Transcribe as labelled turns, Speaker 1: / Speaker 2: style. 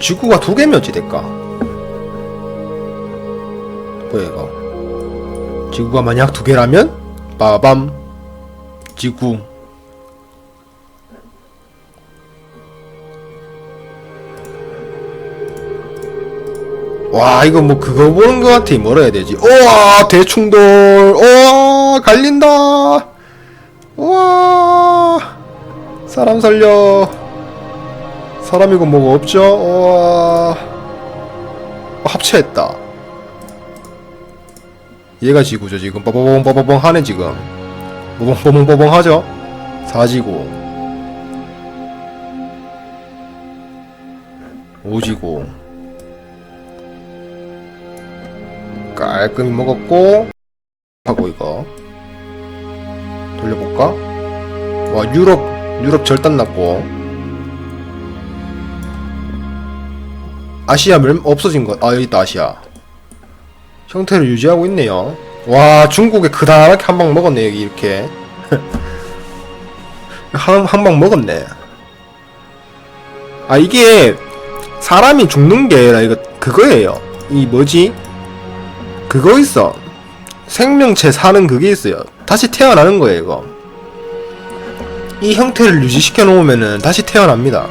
Speaker 1: 지구가 두 개면 어찌 될까? 뭐야 이거? 지구가 만약 두 개라면? 빠밤. 지구. 와 이거 뭐 그거 보는 것 같아. 뭐라 해야 되지? 우와 대충돌. 우와 갈린다. 우와 사람 살려 사람이고 뭐가 없죠? 어, 합체했다. 얘가 지구죠 지금. 빠바봉 하네 지금. 뽀봉 뽀봉 뽀봉 하죠? 사지구 오지구 깔끔히 먹었고. 하고 이거. 돌려볼까? 와 유럽 유럽 절단 났고 아시아 멸 없어진 것. 아 여기 있다 아시아. 형태를 유지하고 있네요. 와 중국에 그다랗게 한 방 먹었네 여기 이렇게. 한 한 방 먹었네. 아 이게 사람이 죽는 게 아니라 이거 그거예요. 이 뭐지? 그거 있어. 생명체 사는 그게 있어요. 다시 태어나는 거예요, 이거. 이 형태를 유지시켜 놓으면은 다시 태어납니다.